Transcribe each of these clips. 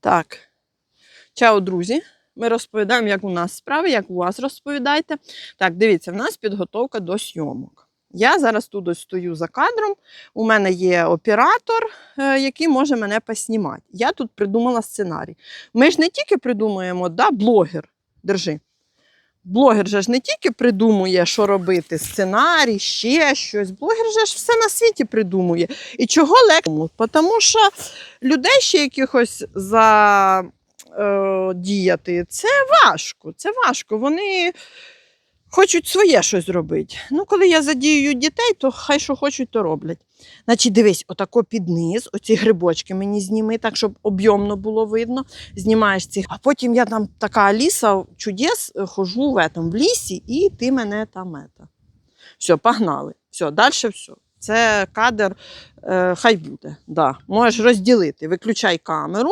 Так. Чао, друзі. Ми розповідаємо, як у нас справи, як у вас розповідайте. Так, дивіться, в нас підготовка до сйомок. Я зараз тут ось стою за кадром. У мене є оператор, е, який може мене поснімати. Я тут придумала сценарій. Ми ж не тільки придумуємо, да, блогер. Держи. Блогер же ж не тільки придумує, що робити, сценарій, ще щось. Блогер же ж все на світі придумує. І чого легко? Тому що людей ще якихось за е, це важко. Це важко. Вони хочуть своє щось зробити. Ну, коли я задіюю дітей, то хай що хочуть, то роблять. Значить, дивись, отако під низ, оці грибочки мені зніми, так, щоб об'ємно було видно. Знімаєш ці. А потім я там така Аліса чудес е, хожу в, этом, в лісі, і ти мене там. ета. Все, погнали. Все, далі все. Це кадр, е, хай буде. Да. Можеш розділити. Виключай камеру.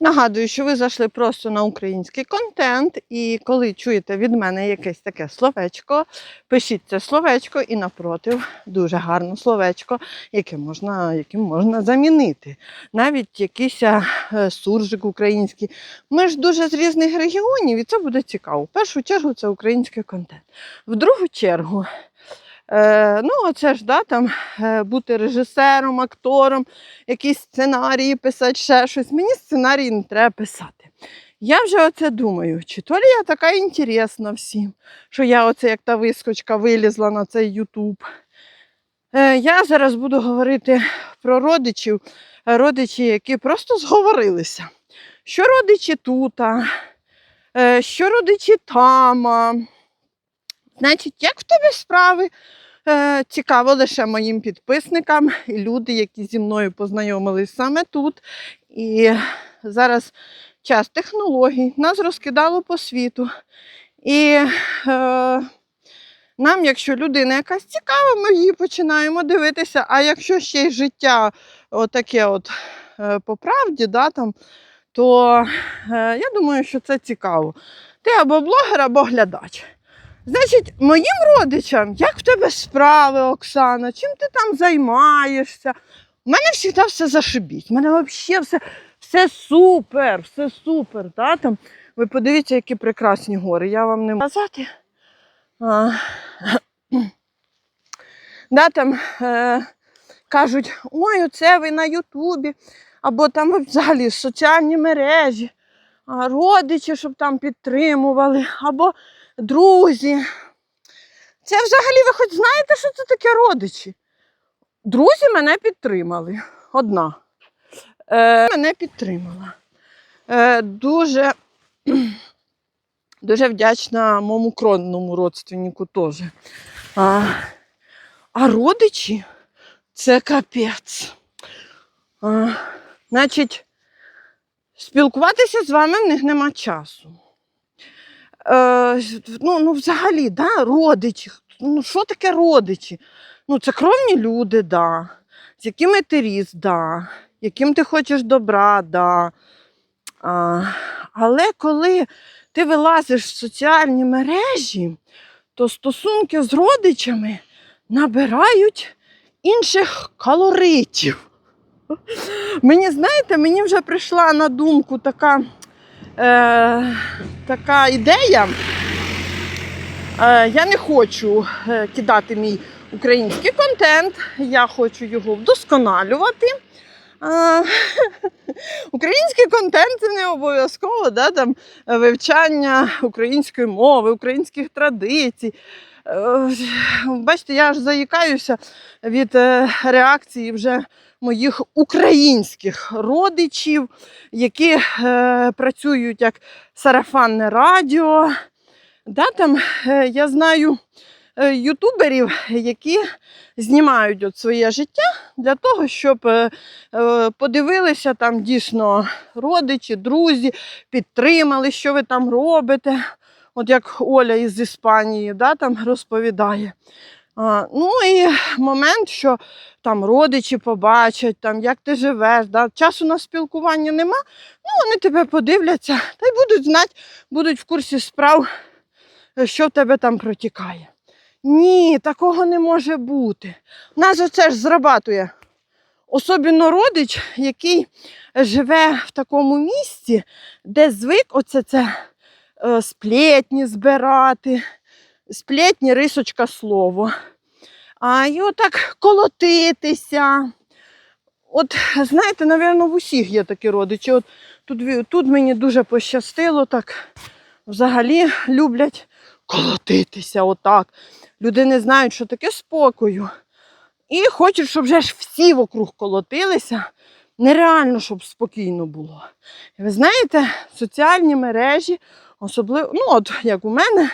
Нагадую, що ви зайшли просто на український контент, і коли чуєте від мене якесь таке словечко, пишіть це словечко і напротив дуже гарне словечко, яке можна, яким можна замінити. Навіть якийсь е, суржик український. Ми ж дуже з різних регіонів, і це буде цікаво. В першу чергу це український контент. В другу чергу. Е, ну, оце ж да, там, е, бути режисером, актором, якісь сценарії писати, ще щось. Мені сценарії не треба писати. Я вже оце думаю, чи то ли я така інтересна всім, що я оце як та вискочка вилізла на цей Ютуб. Е, я зараз буду говорити про родичів, родичі, які просто зговорилися. Що родичі тут, е, що родичі там. Значить, як в тебе справи? Е, цікаво лише моїм підписникам і люди, які зі мною познайомились саме тут. І зараз час технологій нас розкидало по світу. І е, нам, якщо людина якась цікава, ми її починаємо дивитися. А якщо ще й життя отаке от е, по правді, да, там, то е, я думаю, що це цікаво. Ти або блогер, або глядач. Значить, моїм родичам, як в тебе справи, Оксана, чим ти там займаєшся? У мене завжди все зашибіть. У мене взагалі все, все супер, все супер. Да? Там, ви подивіться, які прекрасні гори. Я вам не можу сказати. А, да, там, е, кажуть, ой, оце ви на Ютубі, або там ви взагалі соціальні мережі, родичі, щоб там підтримували, або друзі. Це взагалі ви хоч знаєте, що це таке родичі? Друзі мене підтримали. Одна. Е, мене підтримала. Е, дуже, дуже вдячна моєму кронному родственнику теж. А, а родичі це капець. А, значить, спілкуватися з вами в них нема часу е, ну, ну, взагалі, да, родичі. Ну, що таке родичі? Ну, це кровні люди, да. з якими ти ріс, да, яким ти хочеш добра, да. А, але коли ти вилазиш в соціальні мережі, то стосунки з родичами набирають інших калоритів. Мені, знаєте, мені вже прийшла на думку така, е, така ідея. Е, я не хочу е, кидати мій український контент, я хочу його вдосконалювати. Український контент це не обов'язково да, там, вивчання української мови, українських традицій. Е, Бачите, я аж заїкаюся від е, реакції вже моїх українських родичів, які е, працюють як сарафанне радіо. Да, там, я знаю ютуберів, які знімають от своє життя для того, щоб подивилися там дійсно родичі, друзі, підтримали, що ви там робите. От як Оля із Іспанії да, там розповідає. А, ну і момент, що там родичі побачать, там, як ти живеш, да, часу на спілкування нема, ну вони тебе подивляться та й будуть знати, будуть в курсі справ, що в тебе там протікає. Ні, такого не може бути. У нас же це ж зрабатує. Особливо родич, який живе в такому місці, де звик оце це сплетні збирати, сплетні рисочка слово. А і отак колотитися. От, знаєте, напевно, в усіх є такі родичі. От тут, тут мені дуже пощастило, так взагалі люблять колотитися отак. Люди не знають, що таке спокою. І хочуть, щоб вже ж всі вокруг колотилися. Нереально, щоб спокійно було. І ви знаєте, соціальні мережі, особливо, ну от як у мене,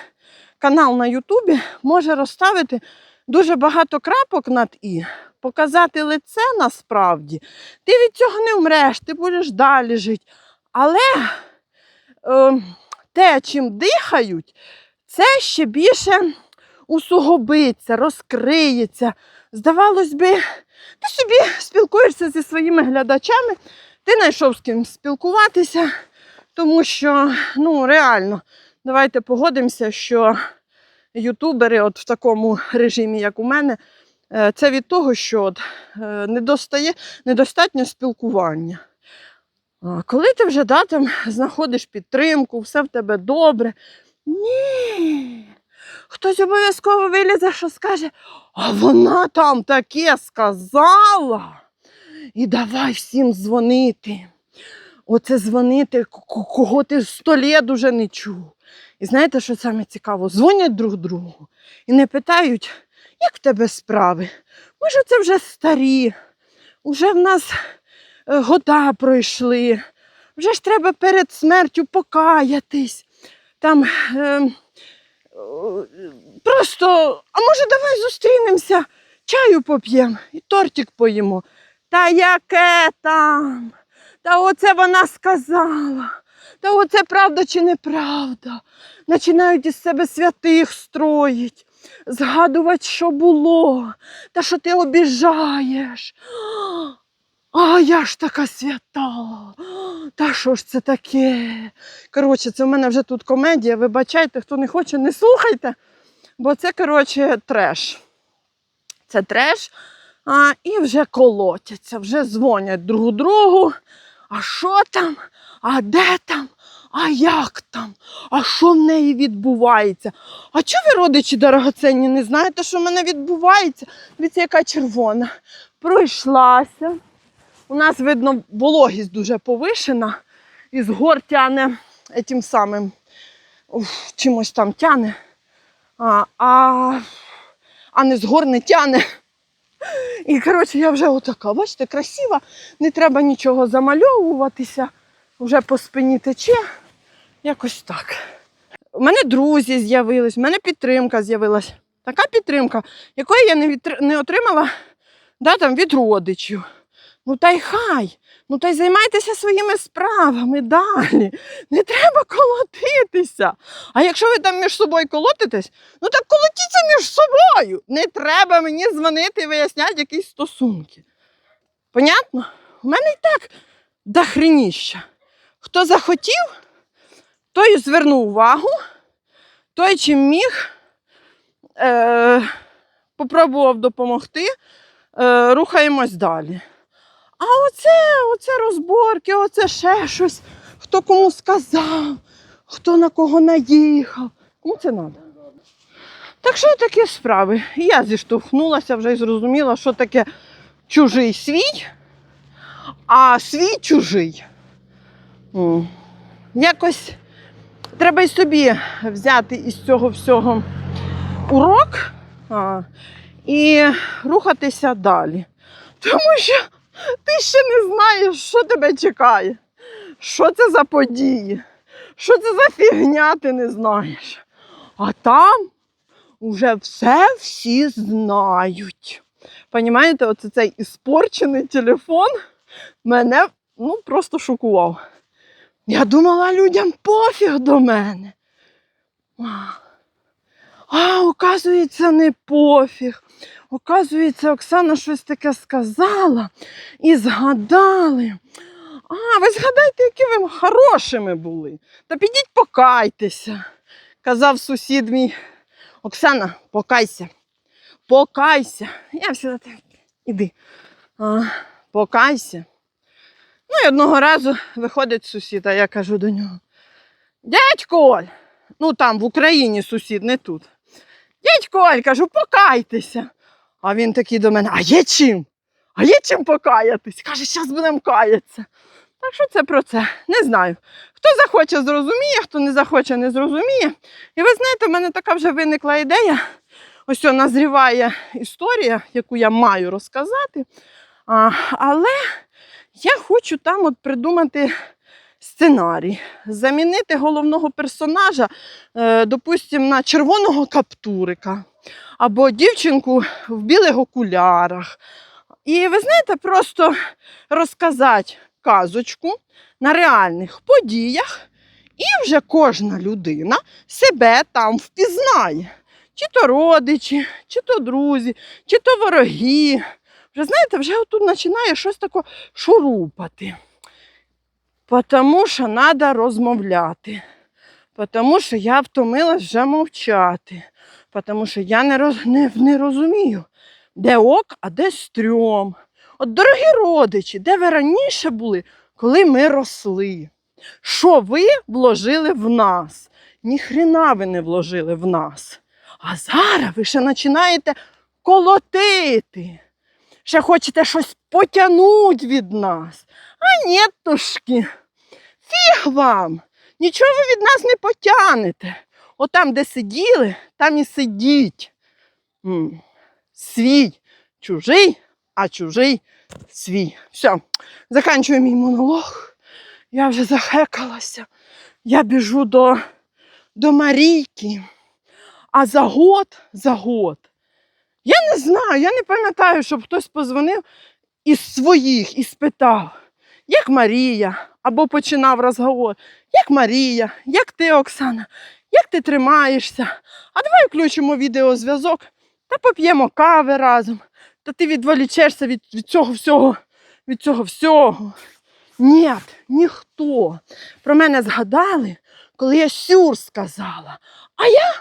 канал на Ютубі може розставити дуже багато крапок над і, показати лице насправді. Ти від цього не вмреш, ти будеш далі жити. Але е, те, чим дихають, це ще більше усугубиться, розкриється. Здавалось би, ти собі спілкуєшся зі своїми глядачами, ти знайшов з ким спілкуватися, тому що, ну, реально, давайте погодимося, що ютубери от в такому режимі, як у мене, е, це від того, що от, е, недостає, недостатньо спілкування. Коли ти вже да, там, знаходиш підтримку, все в тебе добре. Ні. Хтось обов'язково вилізе, що скаже, а вона там таке сказала. І давай всім дзвонити. Оце дзвонити, кого ти сто літ уже не чув. І знаєте, що саме цікаво? Дзвонять друг другу і не питають, як в тебе справи. Ми ж це вже старі, вже в нас е, года пройшли, вже ж треба перед смертю покаятись. Там е, просто, а може, давай зустрінемося, чаю поп'ємо і тортик поїмо. Та яке там? Та оце вона сказала. Та оце правда чи неправда. Починають із себе святих строїть, згадувати, що було, та що ти обіжаєш. А я ж така свята. Та що ж це таке? Коротше, це в мене вже тут комедія. Вибачайте, хто не хоче, не слухайте. Бо це, коротше, треш. Це треш. А, і вже колотяться, вже дзвонять друг другу. А що там? А де там? А як там? А що в неї відбувається? А чого ви, родичі дорогоценні, не знаєте, що в мене відбувається? Дивіться, яка червона. Пройшлася. У нас, видно, вологість дуже повишена. І з гор тяне тим самим уф, чимось там тяне. А, а, а не з гор не тяне. І коротше, я вже отака, бачите, красива, не треба нічого замальовуватися, вже по спині тече. Якось так. У мене друзі з'явились, у мене підтримка з'явилась. Така підтримка, якої я не, відтр- не отримала да, там, від родичів. Ну та й хай. Ну та й займайтеся своїми справами далі. Не треба колотитися. А якщо ви там між собою колотитесь, ну так колотіться між собою. Не треба мені дзвонити і виясняти якісь стосунки. Понятно? У мене і так дохреніща. Хто захотів, той звернув увагу, той чим міг, е, попробував допомогти, е, рухаємось далі. А оце, оце розборки, оце ще щось, хто кому сказав, хто на кого наїхав. Кому це треба? Так що такі справи? Я зіштовхнулася вже і зрозуміла, що таке чужий свій, а свій чужий. Якось треба й собі взяти із цього всього урок і рухатися далі. Тому що ти ще не знаєш, що тебе чекає, що це за події, що це за фігня, ти не знаєш. А там уже все всі знають. Понімаєте, оце цей іспорчений телефон мене ну, просто шокував. Я думала, людям пофіг до мене. А, оказується, не пофіг. Оказується, Оксана щось таке сказала і згадали. А, ви згадайте, які ви хорошими були. Та підіть покайтеся, казав сусід мій. Оксана, покайся. Покайся. Я всегда так, іди. А, покайся. Ну і одного разу виходить сусід, а я кажу до нього: Дядько Оль, ну там в Україні сусід, не тут. Дядько Оль, кажу, покайтеся. А він такий до мене: а є чим? А є чим покаятись? Каже, зараз будемо каятися. Так що це про це? Не знаю. Хто захоче, зрозуміє, хто не захоче, не зрозуміє. І ви знаєте, в мене така вже виникла ідея. Ось назріває історія, яку я маю розказати. А, але я хочу там от придумати сценарій, замінити головного персонажа, е, допустимо, на червоного каптурика або дівчинку в білих окулярах. І ви знаєте, просто розказати казочку на реальних подіях, і вже кожна людина себе там впізнає. Чи то родичі, чи то друзі, чи то вороги. Вже знаєте, вже тут починає щось таке шурупати. Тому що треба розмовляти. Тому що я втомилась вже мовчати. Тому що я не, роз, не, не розумію, де ок, а де стрьом. От, дорогі родичі, де ви раніше були, коли ми росли? Що ви вложили в нас? Ніхрена ви не вложили в нас. А зараз ви ще починаєте колотити. Ще хочете щось потягнути від нас. А нетушки, фіг вам. Нічого ви від нас не потягнете. Отам, де сиділи, там і сидіть. Свій чужий, а чужий свій. Все, заканчую мій монолог. Я вже захекалася. Я біжу до, до Марійки. А за год, за год. Я не знаю, я не пам'ятаю, щоб хтось позвонив із своїх і спитав, як Марія, або починав розговор, як Марія, як ти, Оксана, як ти тримаєшся? А давай включимо відеозв'язок та поп'ємо кави разом. Та ти відволічешся від, від цього всього, від цього всього. Ні, ніхто. Про мене згадали, коли я сюр сказала. А я,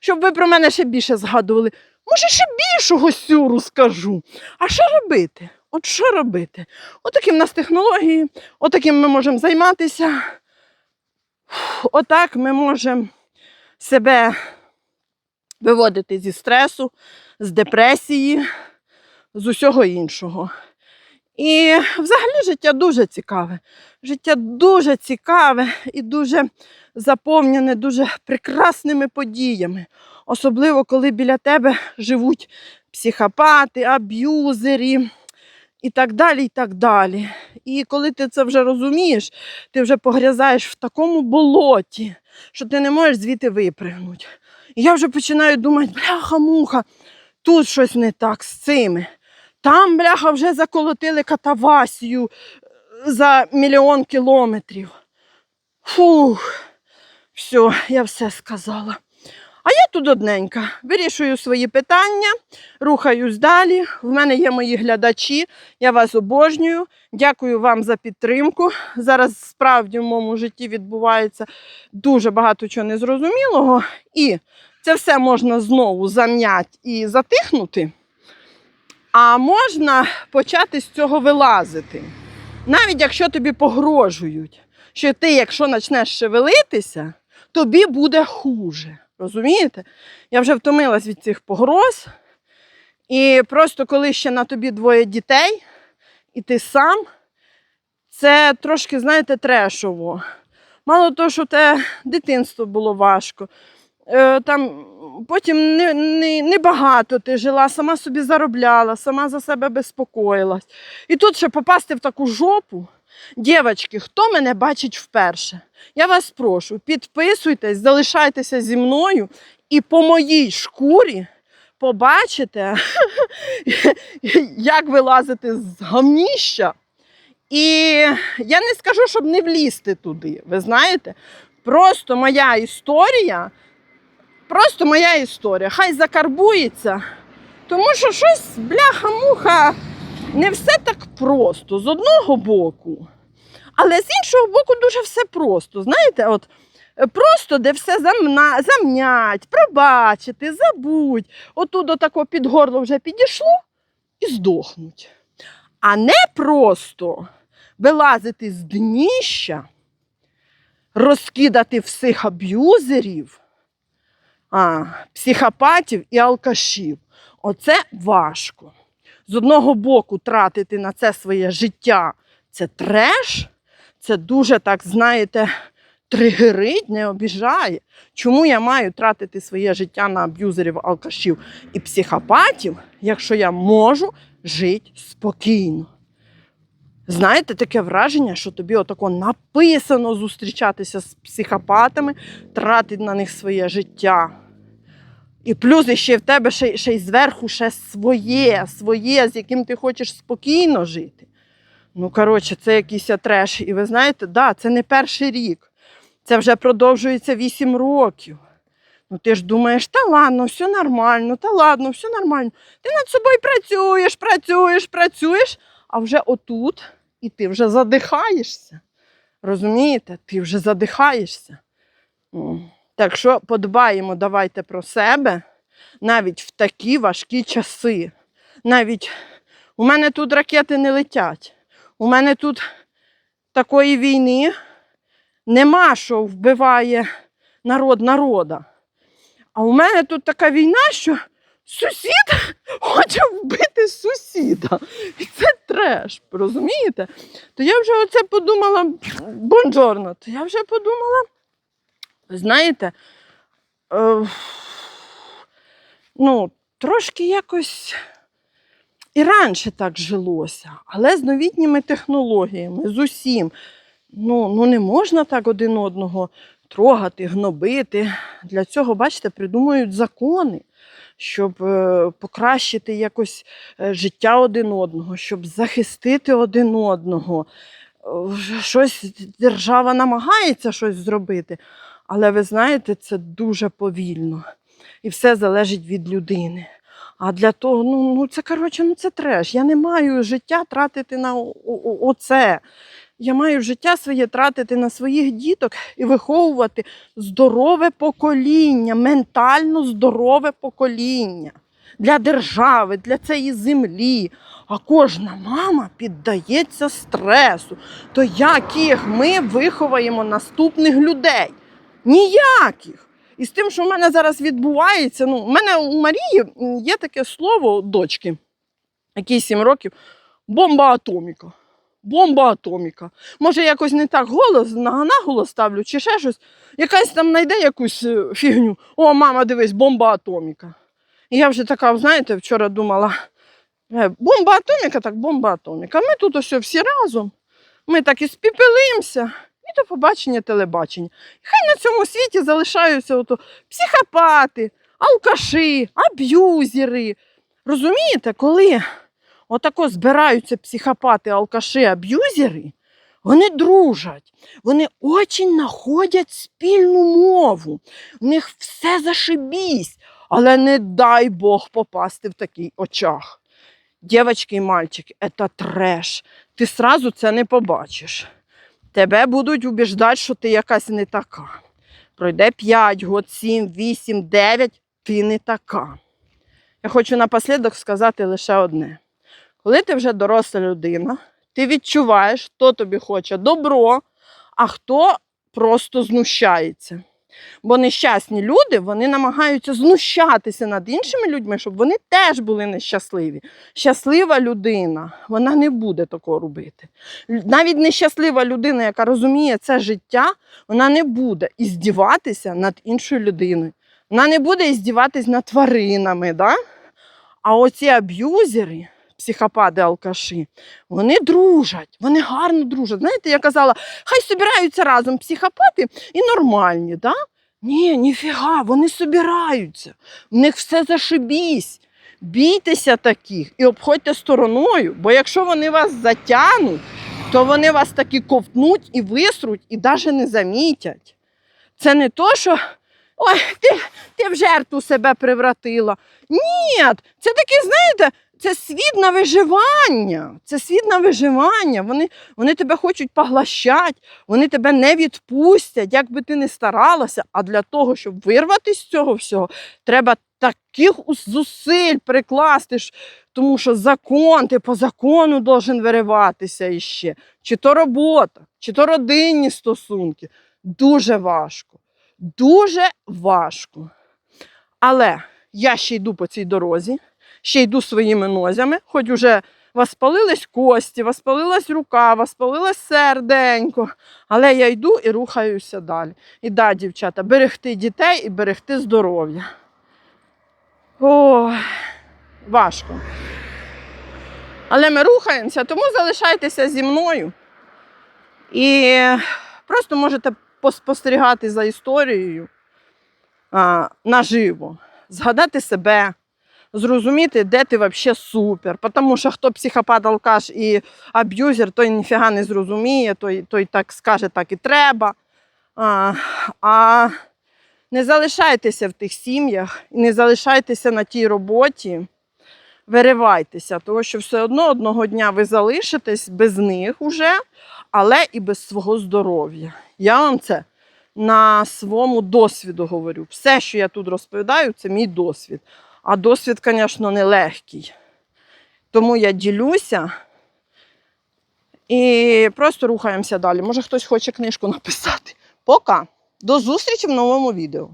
щоб ви про мене ще більше згадували, може, ще більшого сюру скажу. А що робити? От що робити? Отаким у нас технології, отаким ми можемо займатися. Отак ми можемо себе виводити зі стресу, з депресії, з усього іншого. І взагалі життя дуже цікаве. Життя дуже цікаве і дуже заповнене дуже прекрасними подіями. Особливо, коли біля тебе живуть психопати, аб'юзери і так далі. І так далі. І коли ти це вже розумієш, ти вже погрязаєш в такому болоті, що ти не можеш звідти випригнути. І я вже починаю думати, бляха-муха, тут щось не так з цими. Там, бляха, вже заколотили катавасію е, за мільйон кілометрів. Фух, все, я все сказала. А я тут одненька, вирішую свої питання, рухаюсь далі. В мене є мої глядачі, я вас обожнюю. Дякую вам за підтримку. Зараз справді в моєму житті відбувається дуже багато чого незрозумілого, і це все можна знову зам'яти і затихнути. А можна почати з цього вилазити. Навіть якщо тобі погрожують, що ти, якщо почнеш шевелитися, тобі буде хуже. Розумієте? Я вже втомилась від цих погроз. І просто коли ще на тобі двоє дітей, і ти сам, це трошки, знаєте, трешово. Мало того, що те дитинство було важко. Е, Там потім не, не, не багато ти жила, сама собі заробляла, сама за себе безпокоїлась. І тут ще попасти в таку жопу. Дівчатки, хто мене бачить вперше? Я вас прошу, підписуйтесь, залишайтеся зі мною і по моїй шкурі побачите, як вилазити з гамніща. І я не скажу, щоб не влізти туди. Ви знаєте? Просто моя історія, просто моя історія. Хай закарбується. Тому що щось, бляха-муха, не все так просто з одного боку. Але з іншого боку, дуже все просто. Знаєте, от е, просто де все замна, замнять, пробачити, забудь. Отут до такого під горло вже підійшло і здохнуть. А не просто вилазити з дніща, розкидати всіх аб'юзерів, психопатів і алкашів. Оце важко. З одного боку, тратити на це своє життя це треш, це дуже так, знаєте, тригерить, не обіжає. Чому я маю тратити своє життя на аб'юзерів, алкашів і психопатів, якщо я можу жити спокійно? Знаєте, таке враження, що тобі отако написано зустрічатися з психопатами, тратити на них своє життя. І плюс ще в тебе ще, ще й зверху ще своє, своє, з яким ти хочеш спокійно жити. Ну, коротше, це якийсь треш. І ви знаєте, да, це не перший рік. Це вже продовжується 8 років. Ну ти ж думаєш, та ладно, все нормально, та ладно, все нормально. Ти над собою працюєш, працюєш, працюєш, а вже отут і ти вже задихаєшся. Розумієте? Ти вже задихаєшся. Так що подбаємо давайте про себе навіть в такі важкі часи. Навіть у мене тут ракети не летять. У мене тут такої війни нема, що вбиває народ народа. А у мене тут така війна, що сусід хоче вбити сусіда. І це треш, розумієте? То я вже оце подумала, бонжорно, то я вже подумала, знаєте, е, ну, трошки якось і раніше так жилося, але з новітніми технологіями, з усім. Ну, ну не можна так один одного трогати, гнобити. Для цього, бачите, придумують закони, щоб е, покращити якось е, життя один одного, щоб захистити один одного. Е, Щось держава намагається щось зробити, але ви знаєте, це дуже повільно. І все залежить від людини. А для того, ну, ну це коротше, ну це треш. Я не маю життя тратити на оце. Я маю життя своє тратити на своїх діток і виховувати здорове покоління, ментально здорове покоління для держави, для цієї землі. А кожна мама піддається стресу. То яких ми виховаємо наступних людей? Ніяких. І з тим, що в мене зараз відбувається, ну, у мене у Марії є таке слово дочки, якій 7 років, бомба атоміка. Бомба атоміка. Може, якось не так голос, на наголос ставлю, чи ще щось. Якась там знайде якусь е, фігню. О, мама, дивись, бомба атоміка. І я вже така, знаєте, вчора думала, е, бомба атоміка, так бомба атоміка. Ми тут ось всі разом. Ми так і спіпелимося. І до побачення телебачення. Хай на цьому світі залишаються ото психопати, алкаші, аб'юзери. Розумієте, коли отако збираються психопати, алкаші, аб'юзери, Вони дружать, вони очень знаходять спільну мову. У них все зашибісь, але не дай Бог попасти в такий очах. Дівчатки і мальчики, це треш. Ти сразу це не побачиш. Тебе будуть убіждати, що ти якась не така. Пройде 5 год, 7, 8, 9, ти не така. Я хочу напослідок сказати лише одне. Коли ти вже доросла людина, ти відчуваєш, хто тобі хоче добро, а хто просто знущається. Бо нещасні люди вони намагаються знущатися над іншими людьми, щоб вони теж були нещасливі. Щаслива людина, вона не буде такого робити. Навіть нещаслива людина, яка розуміє це життя, вона не буде іздіватися над іншою людиною. Вона не буде іздіватися над тваринами. Да? А оці аб'юзери, психопади, алкаші, вони дружать, вони гарно дружать. Знаєте, я казала, хай собираються разом психопати і нормальні, да? Ні, ніфіга, вони собираються. В них все зашибісь. Бійтеся таких і обходьте стороною, бо якщо вони вас затягнуть, то вони вас таки ковтнуть і висруть, і навіть не замітять. Це не то, що ой, ти, ти в жертву себе превратила. Ні, це таке, знаєте, це світ на виживання. Це світ на виживання. Вони, вони тебе хочуть поглощати, вони тебе не відпустять, як би ти не старалася. А для того, щоб вирватися з цього всього, треба таких зусиль прикласти, тому що закон, ти по закону должен вириватися іще. Чи то робота, чи то родинні стосунки. Дуже важко. Дуже важко. Але я ще йду по цій дорозі, ще йду своїми нозями, хоч уже воспалились кості, воспалилась рука, воспалилось серденько. Але я йду і рухаюся далі. І да, дівчата, берегти дітей і берегти здоров'я. О, важко. Але ми рухаємося, тому залишайтеся зі мною. І просто можете поспостерігати за історією а, наживо, згадати себе, зрозуміти, де ти взагалі супер. Тому що хто психопат, алкаш і аб'юзер, той ніфіга не зрозуміє, той, той так скаже, так і треба. А, а не залишайтеся в тих сім'ях не залишайтеся на тій роботі. Виривайтеся, тому що все одно одного дня ви залишитесь без них уже, але і без свого здоров'я. Я вам це на своєму досвіду говорю. Все, що я тут розповідаю, це мій досвід. А досвід, звісно, нелегкий. Тому я ділюся і просто рухаємося далі. Може, хтось хоче книжку написати. Пока. До зустрічі в новому відео.